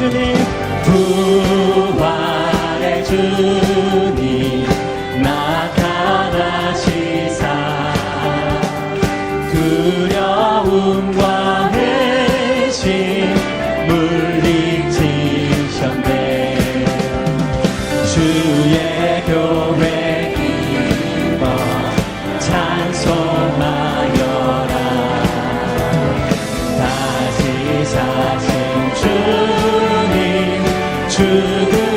주님 부활의 주님 죽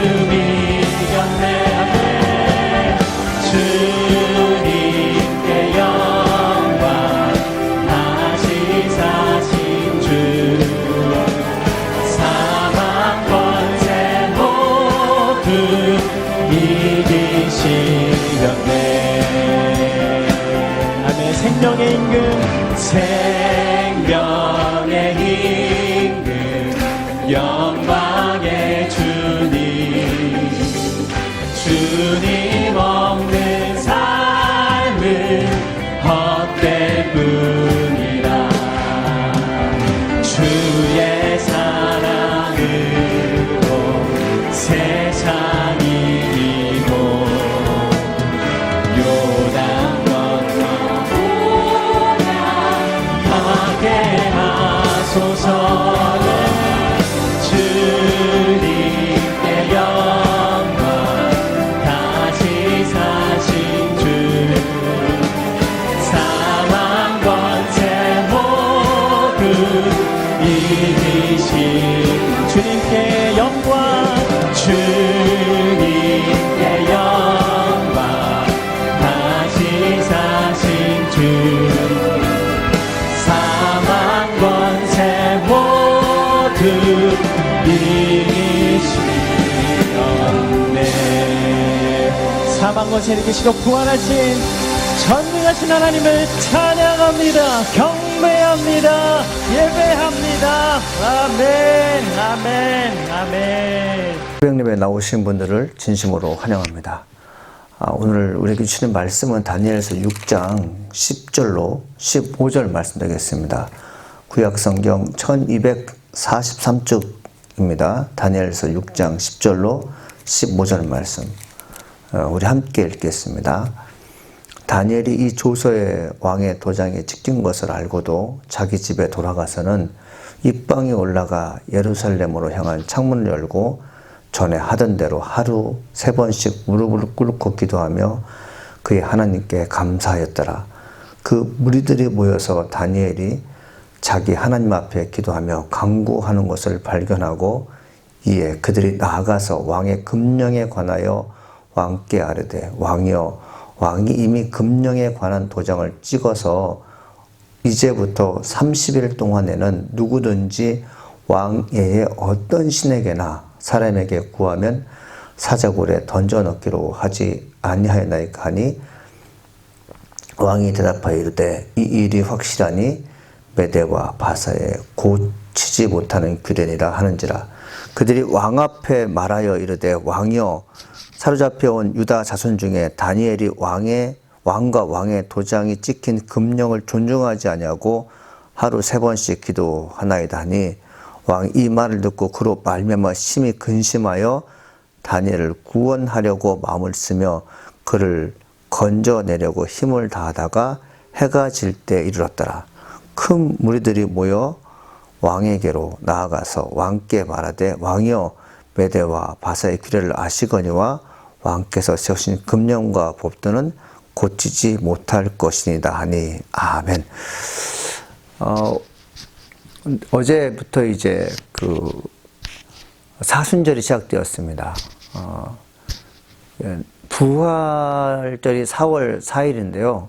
영광 주님께 영광. 다시 사신 주. 사망 권세 모두 이기시었네. 사망 권세 이기시고 부활하신 전능하신 하나님을 찬양합니다 경배합니다 예배합니다 아멘 아멘 아멘 고백님에 나오신 분들을 진심으로 환영합니다. 아, 오늘 우리에게 주시는 말씀은 다니엘서 6장 10절로 15절 말씀드리겠습니다. 구약성경 1243쪽입니다. 다니엘서 6장 10절로 15절 말씀. 어, 우리 함께 읽겠습니다. 다니엘이 이 조서에 왕의 도장에 찍힌 것을 알고도 자기 집에 돌아가서는 입방에 올라가 예루살렘으로 향한 창문을 열고 전에 하던 대로 하루 세 번씩 무릎을 꿇고 기도하며 그의 하나님께 감사하였더라. 그 무리들이 모여서 다니엘이 자기 하나님 앞에 기도하며 강구하는 것을 발견하고 이에 그들이 나아가서 왕의 금령에 관하여 왕께 아뢰되 왕이여 왕이 이미 금령에 관한 도장을 찍어서 이제부터 30일 동안에는 누구든지 왕외에 어떤 신에게나 사람에게 구하면 사자굴에 던져 넣기로 하지 아니하였나이까 하니 왕이 대답하여 이르되 이 일이 확실하니 메대와 바사에 고치지 못하는 규례니라 하는지라. 그들이 왕 앞에 말하여 이르되 왕이여 사로잡혀 온 유다 자손 중에 다니엘이 왕의 왕과 왕의 도장이 찍힌 금령을 존중하지 아니하고 하루 세 번씩 기도하나이다 하니 왕이 말을 듣고 그로 말미암아 심히 근심하여 다니엘을 구원하려고 마음을 쓰며 그를 건져내려고 힘을 다하다가 해가 질 때 이르렀더라. 큰 무리들이 모여 왕에게로 나아가서 왕께 말하되 왕이여 메대와 바사의 규례를 아시거니와 왕께서 세우신 금령과 법도는 고치지 못할 것이니다 하니 아멘. 어, 어제부터 이제 그 사순절이 시작되었습니다. 어, 예, 부활절이 4월 4일인데요.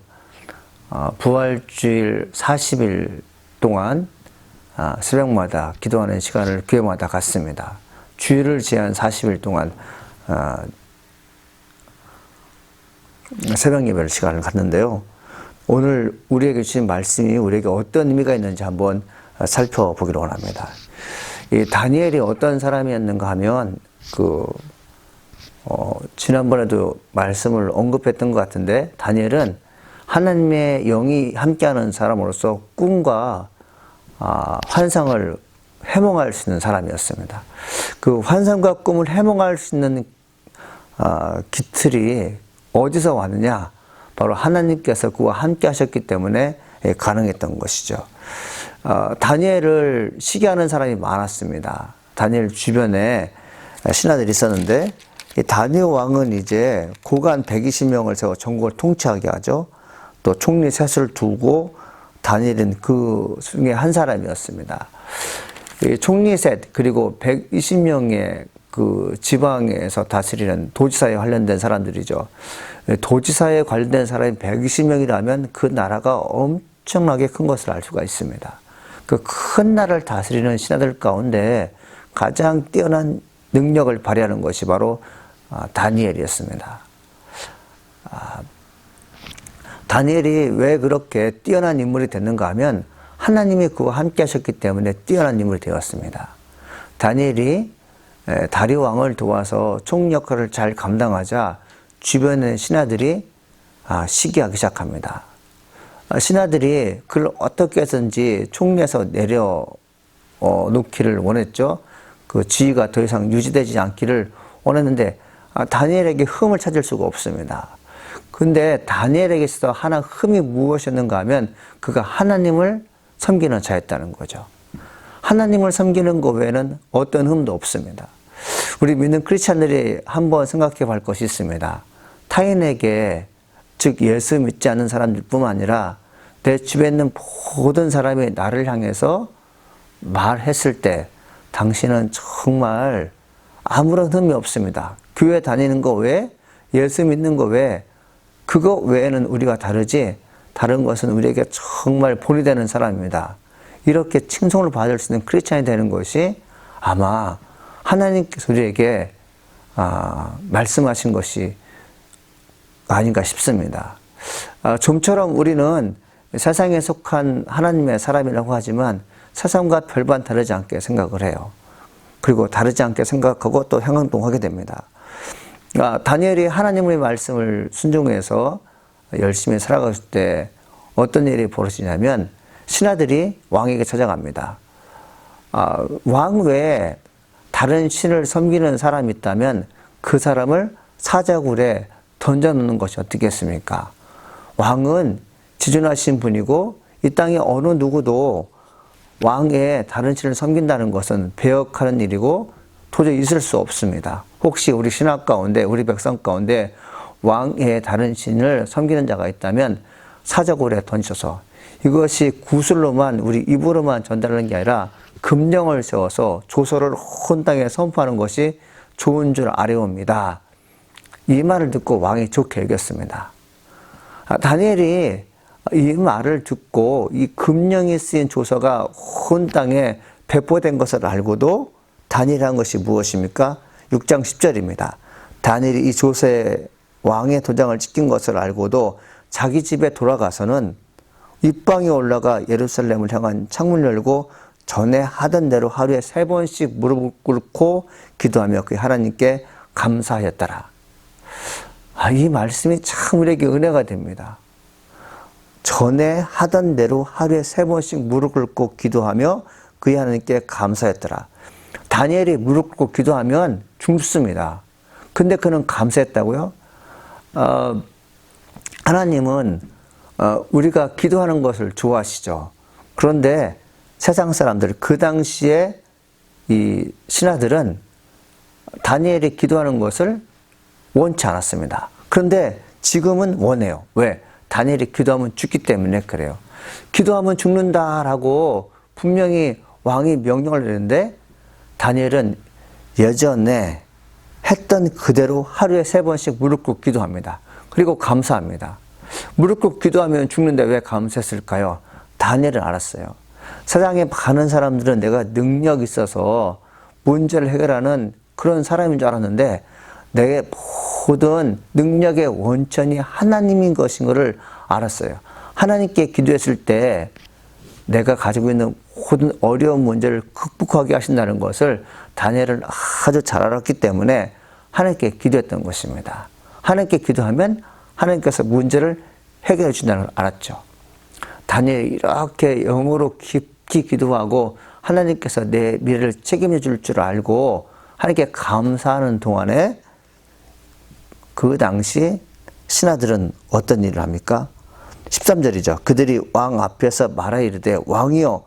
어, 부활주일 40일 동안 아, 새벽마다 기도하는 시간을 교회마다 갖습니다. 주일을 제한 40일 동안 아, 새벽 예배를 시간을 갖는데요. 오늘 우리에게 주신 말씀이 우리에게 어떤 의미가 있는지 한번 살펴보기로 원합니다. 이 다니엘이 어떤 사람이었는가 하면 그 어, 지난번에도 말씀을 언급했던 것 같은데 다니엘은 하나님의 영이 함께하는 사람으로서 꿈과 아, 환상을 해몽할 수 있는 사람이었습니다. 그 환상과 꿈을 해몽할 수 있는 아, 기틀이 어디서 왔느냐? 바로 하나님께서 그와 함께 하셨기 때문에 예, 가능했던 것이죠. 어, 다니엘을 시기하는 사람이 많았습니다. 다니엘 주변에 신하들이 있었는데 이 다니엘 왕은 이제 고관 120명을 세워 전국을 통치하게 하죠. 또 총리 셋을 두고 다니엘은 그 중에 한 사람이었습니다. 이 총리 셋 그리고 120명의 그 지방에서 다스리는 도지사에 관련된 사람들이죠. 도지사에 관련된 사람이 120명이라면 그 나라가 엄청나게 큰 것을 알 수가 있습니다. 그 큰 나라를 다스리는 신하들 가운데 가장 뛰어난 능력을 발휘하는 것이 바로 아, 다니엘이었습니다. 아, 다니엘이 왜 그렇게 뛰어난 인물이 됐는가 하면 하나님이 그와 함께 하셨기 때문에 뛰어난 인물이 되었습니다. 다니엘이 에, 다리 왕을 도와서 총 역할을 잘 감당하자 주변의 신하들이 아, 시기하기 시작합니다. 아, 신하들이 그를 어떻게 해서든지 총리에서 내려 어, 놓기를 원했죠. 그 지위가 더 이상 유지되지 않기를 원했는데 아, 다니엘에게 흠을 찾을 수가 없습니다. 근데 다니엘에게 있어 하나 흠이 무엇이었는가 하면 그가 하나님을 섬기는 자였다는 거죠. 하나님을 섬기는 것 외에는 어떤 흠도 없습니다. 우리 믿는 크리스찬들이 한번 생각해 볼 것이 있습니다. 타인에게 즉 예수 믿지 않는 사람들뿐만 아니라 내 주변에 있는 모든 사람이 나를 향해서 말했을 때 당신은 정말 아무런 흠이 없습니다. 교회 다니는 거 외에 예수 믿는 거 외에 그거 외에는 우리가 다르지 다른 것은 우리에게 정말 본이 되는 사람입니다. 이렇게 칭송을 받을 수 있는 크리스찬이 되는 것이 아마 하나님께서 우리에게 아, 말씀하신 것이 아닌가 싶습니다. 아, 좀처럼 우리는 세상에 속한 하나님의 사람이라고 하지만 세상과 별반 다르지 않게 생각을 해요. 그리고 다르지 않게 생각하고 또 행동하게 됩니다. 아, 다니엘이 하나님의 말씀을 순종해서 열심히 살아갔을 때 어떤 일이 벌어지냐면 신하들이 왕에게 찾아갑니다. 아, 왕 외에 다른 신을 섬기는 사람이 있다면 그 사람을 사자굴에 던져놓는 것이 어떻겠습니까? 왕은 지존하신 분이고 이 땅에 어느 누구도 왕의 다른 신을 섬긴다는 것은 배역하는 일이고 도저히 있을 수 없습니다. 혹시 우리 신학 가운데 우리 백성 가운데 왕의 다른 신을 섬기는 자가 있다면 사자골에 던져서 이것이 구슬로만 우리 입으로만 전달하는 게 아니라 금령을 세워서 조서를 온 땅에 선포하는 것이 좋은 줄 아뢰옵니다. 이 말을 듣고 왕이 좋게 여겼습니다. 아, 다니엘이 이 말을 듣고 이 금령이 쓰인 조서가 온 땅에 배포된 것을 알고도 다니엘한 것이 무엇입니까? 6장 10절입니다. 다니엘이 이 조서에 왕의 도장을 찍힌 것을 알고도 자기 집에 돌아가서는 입방에 올라가 예루살렘을 향한 창문을 열고 전에 하던 대로 하루에 세 번씩 무릎을 꿇고 기도하며 그 하나님께 감사하였더라. 아, 이 말씀이 참 우리에게 은혜가 됩니다. 전에 하던 대로 하루에 세 번씩 무릎 꿇고 기도하며 그 하나님께 감사했더라. 다니엘이 무릎 꿇고 기도하면 죽습니다. 근데 그는 감사했다고요? 어, 하나님은 어, 우리가 기도하는 것을 좋아하시죠. 그런데 세상 사람들, 그 당시에 이 신하들은 다니엘이 기도하는 것을 원치 않았습니다. 그런데 지금은 원해요. 왜? 다니엘이 기도하면 죽기 때문에 그래요. 기도하면 죽는다라고 분명히 왕이 명령을 내는데 다니엘은 예전에 했던 그대로 하루에 세 번씩 무릎 꿇고 기도 합니다. 그리고 감사합니다. 무릎 꿇고 기도하면 죽는데 왜 감사했을까요? 다니엘은 알았어요. 세상에 많은 사람들은 내가 능력 있어서 문제를 해결하는 그런 사람인 줄 알았는데 내 모든 능력의 원천이 하나님인 것인 것을 알았어요. 하나님께 기도했을 때 내가 가지고 있는 모든 어려운 문제를 극복하게 하신다는 것을 다니엘은 아주 잘 알았기 때문에 하나님께 기도했던 것입니다. 하나님께 기도하면 하나님께서 문제를 해결해 준다는 걸 알았죠. 다니엘이 이렇게 영으로 깊 깊이 기도하고 하나님께서 내 미래를 책임져 줄 줄 알고 하나님께 감사하는 동안에 그 당시 신하들은 어떤 일을 합니까? 13절이죠. 그들이 왕 앞에서 말하 이르되 왕이여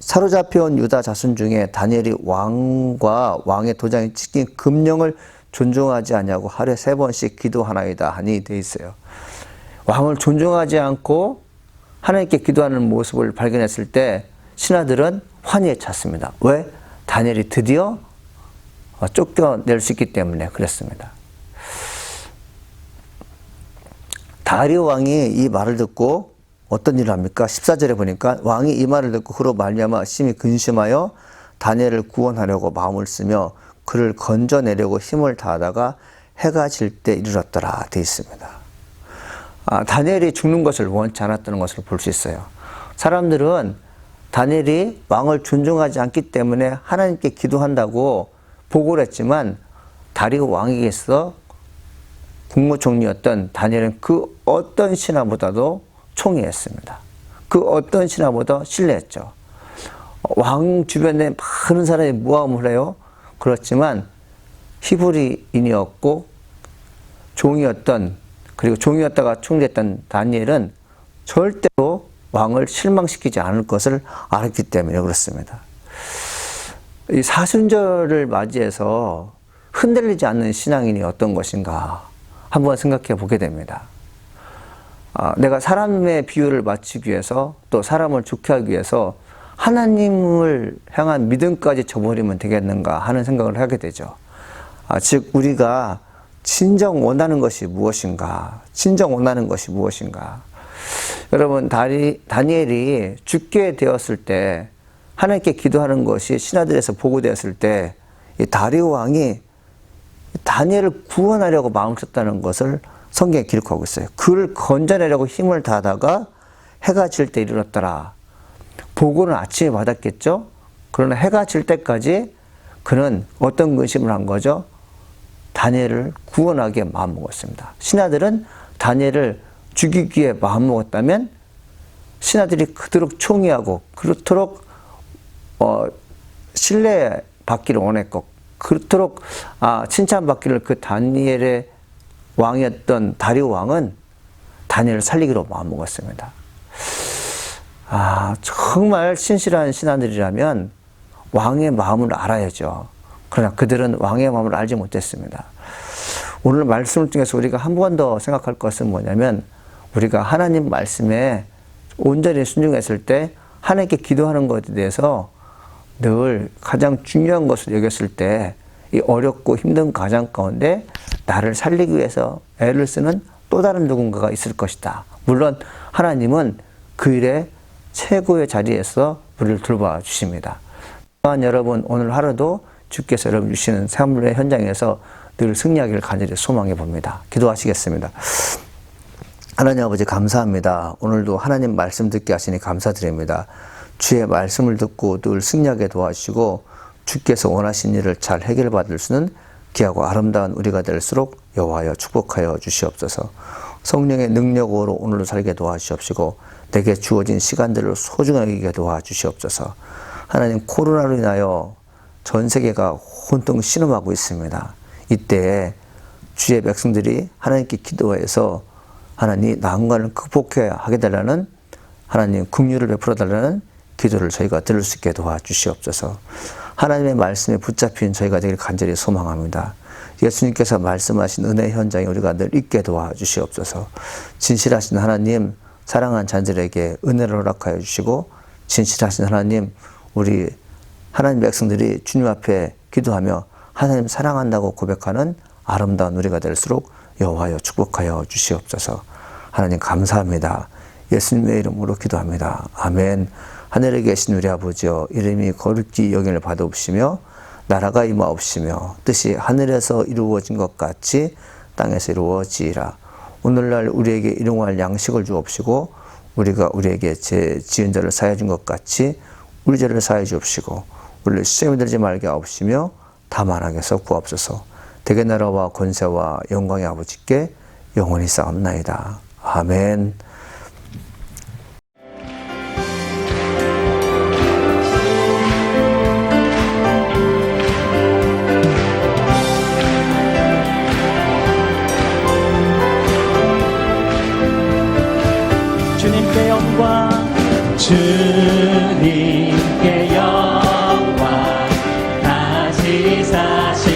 사로잡혀온 유다 자손 중에 다니엘이 왕과 왕의 도장이 찍힌 금령을 존중하지 않냐고 하루에 세 번씩 기도하나이다 하니 돼 있어요. 왕을 존중하지 않고 하나님께 기도하는 모습을 발견했을 때 신하들은 환희에 찼습니다. 왜? 다니엘이 드디어 쫓겨낼 수 있기 때문에 그랬습니다. 다리오 왕이 이 말을 듣고 어떤 일을 합니까? 14절에 보니까 왕이 이 말을 듣고 그로 말미암아 심히 근심하여 다니엘을 구원하려고 마음을 쓰며 그를 건져내려고 힘을 다하다가 해가 질 때 이르렀더라 돼 있습니다. 아, 다니엘이 죽는 것을 원치 않았다는 것을 볼 수 있어요. 사람들은 다니엘이 왕을 존중하지 않기 때문에 하나님께 기도한다고 보고를 했지만 다리오 왕에게서 국무총리였던 다니엘은 그 어떤 신하보다도 총애했습니다. 그 어떤 신하보다 신뢰했죠. 왕 주변에 많은 사람이 모함을 해요. 그렇지만 히브리인이었고 종이었던 그리고 종이었다가 총리했던 다니엘은 절대로 왕을 실망시키지 않을 것을 알았기 때문에 그렇습니다. 이 사순절을 맞이해서 흔들리지 않는 신앙인이 어떤 것인가 한번 생각해 보게 됩니다. 아, 내가 사람의 비유를 맞추기 위해서 또 사람을 좋게 하기 위해서 하나님을 향한 믿음까지 저버리면 되겠는가 하는 생각을 하게 되죠. 아, 즉 우리가 진정 원하는 것이 무엇인가? 진정 원하는 것이 무엇인가? 여러분 다리, 다니엘이 죽게 되었을 때 하나님께 기도하는 것이 신하들에서 보고되었을 때이 다리오 왕이 다니엘을 구원하려고 마음을 썼다는 것을 성경에 기록하고 있어요. 그를 건져내려고 힘을 다하다가 해가 질때 이르렀더라. 보고는 아침에 받았겠죠? 그러나 해가 질 때까지 그는 어떤 근심을 한 거죠? 다니엘을 구원하기에 마음먹었습니다. 신하들은 다니엘을 죽이기 위해 마음먹었다면 신하들이 그토록 총의하고 그토록 어, 신뢰받기를 원했고 그토록 아, 칭찬받기를 그 다니엘의 왕이었던 다리오 왕은 다니엘을 살리기로 마음먹었습니다. 아, 정말 신실한 신하들이라면 왕의 마음을 알아야죠. 그러나 그들은 왕의 마음을 알지 못했습니다. 오늘 말씀을 통해서 우리가 한 번 더 생각할 것은 뭐냐면 우리가 하나님 말씀에 온전히 순종했을 때 하나님께 기도하는 것에 대해서 늘 가장 중요한 것을 여겼을 때 이 어렵고 힘든 가정 가운데 나를 살리기 위해서 애를 쓰는 또 다른 누군가가 있을 것이다. 물론 하나님은 그 일에 최고의 자리에서 우리를 돌봐 주십니다. 또한 여러분 오늘 하루도 주께서 여러분 주시는 삶의 현장에서 늘 승리하기를 간절히 소망해 봅니다. 기도하시겠습니다. 하나님 아버지 감사합니다. 오늘도 하나님 말씀 듣게 하시니 감사드립니다. 주의 말씀을 듣고 늘 승리하게 도와주시고 주께서 원하신 일을 잘 해결받을 수는 귀하고 아름다운 우리가 될수록 여호와여 축복하여 주시옵소서. 성령의 능력으로 오늘도 살게 도와주시옵시고 내게 주어진 시간들을 소중하게 도와주시옵소서. 하나님 코로나로 인하여 전 세계가 혼통 신음하고 있습니다. 이때에 주의 백성들이 하나님께 기도해서 하나님 난관을 극복해야 하게 달라는 하나님 긍휼을 베풀어 달라는 기도를 저희가 들을 수 있게 도와주시옵소서. 하나님의 말씀에 붙잡힌 저희가 되길 간절히 소망합니다. 예수님께서 말씀하신 은혜 현장에 우리가 늘 있게 도와주시옵소서. 진실하신 하나님, 사랑한 자들에게 은혜를 허락하여 주시고, 진실하신 하나님, 우리 하나님 백성들이 주님 앞에 기도하며 하나님 사랑한다고 고백하는 아름다운 우리가 될수록 여호와여 축복하여 주시옵소서. 하나님 감사합니다. 예수님의 이름으로 기도합니다. 아멘. 하늘에 계신 우리 아버지여 이름이 거룩히 여김을 받아옵시며 나라가 임하옵시며 뜻이 하늘에서 이루어진 것 같이 땅에서 이루어지이라. 오늘날 우리에게 일용할 양식을 주옵시고 우리가 우리에게 제 지은 자를 사해 준 것 같이 우리 죄를 사해 주옵시고 우리를 시험에 들지 말게 하옵시며 다만 하게서 구하옵소서. 대개 나라와 권세와 영광의 아버지께 영원히 싸움나이다. 아멘. 사실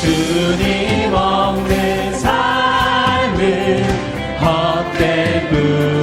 주님 없는 삶을 헛될 뿐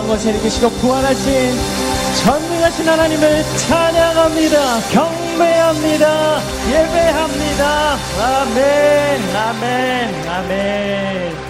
왕권세력의 시로 부활하신 전능하신 하나님을 찬양합니다. 경배합니다. 예배합니다. 아멘, 아멘, 아멘.